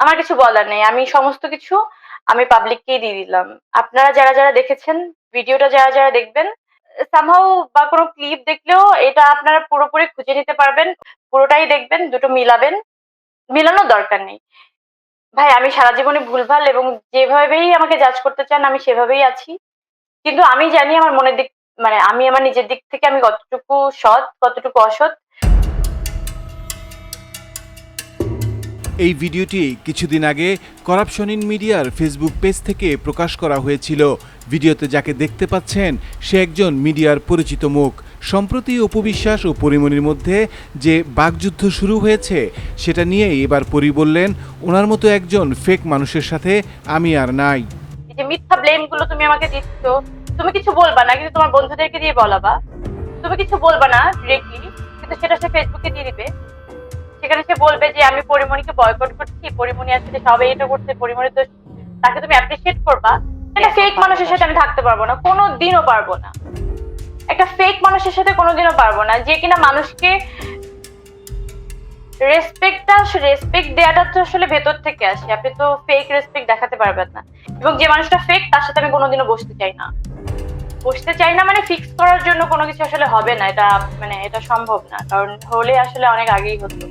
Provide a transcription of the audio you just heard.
আমার কিছু বলার নেই। আমি সমস্ত কিছু আমি পাবলিককেই দিয়ে দিলাম। আপনারা যারা যারা দেখেছেন ভিডিওটা যারা যারা দেখবেন সামহাও বা কোনো ক্লিপ দেখলেও এটা আপনারা পুরোপুরি খুঁজে নিতে পারবেন, পুরোটাই দেখবেন, দুটো মিলাবেন, মিলানোর দরকার নেই। ভাই, আমি সারা জীবনে ভুলভাল এবং যেভাবেই আমাকে জাজ করতে চান, আমি সেভাবেই আছি। কিন্তু আমি জানি আমার মনের দিক মানে আমি আমার নিজের দিক থেকে আমি কতটুকু সৎ, কতটুকু অসৎ। এই ভিডিওটি কিছুদিন আগে করাপশন ইন মিডিয়ার ফেসবুক পেজ থেকে প্রকাশ করা হয়েছিল। ভিডিওতে যাকে দেখতে পাচ্ছেন, সে একজন মিডিয়ার পরিচিত মুখ। সম্প্রতি অপবিশ্বাস ও পরিমণির মধ্যে যে বাকযুদ্ধ শুরু হয়েছে, সেটা নিয়েই এবার পরি বললেন, ওনার মতো একজন ফেক মানুষের সাথে আমি আর নাই। যে মিথ্যা ব্লেমগুলো তুমি আমাকে দিচ্ছ, তুমি কিছু বলবা না, কিন্তু তোমার বন্ধুদেরকে দিয়ে বলাবা। তুমি কিছু বলবা না ডিরেক্টলি কিন্তু সেটা সে ফেসবুকে দিয়ে দিবে। সেখানে সে বলবে যে, আমি পরিমণিকে বয়কট করছি, পরিমণি আসলে সবে এটা করছে, পরিমণি তো তাকে তুমি অ্যাপ্রিসিয়েট করবা। একটা ফেক মানুষের সাথে আমি থাকতে পারব না কোনো দিনও পারব না। একটা ফেক মানুষের সাথে কোনোদিনও পারব না। যে কিনা মানুষকে রেসপেক্টটা রেসপেক্ট দেওয়াটা তো আসলে ভেতর থেকে আসে। আপনি তো ফেক রেসপেক্ট দেখাতে পারবেন না। এবং যে মানুষটা ফেক তার সাথে আমি কোনোদিনও বসতে চাই না। বসতে চাই না মানে ফিক্স করার জন্য কোনো কিছু আসলে হবে না। এটা মানে এটা সম্ভব না। কারণ হলে আসলে অনেক আগেই হতো।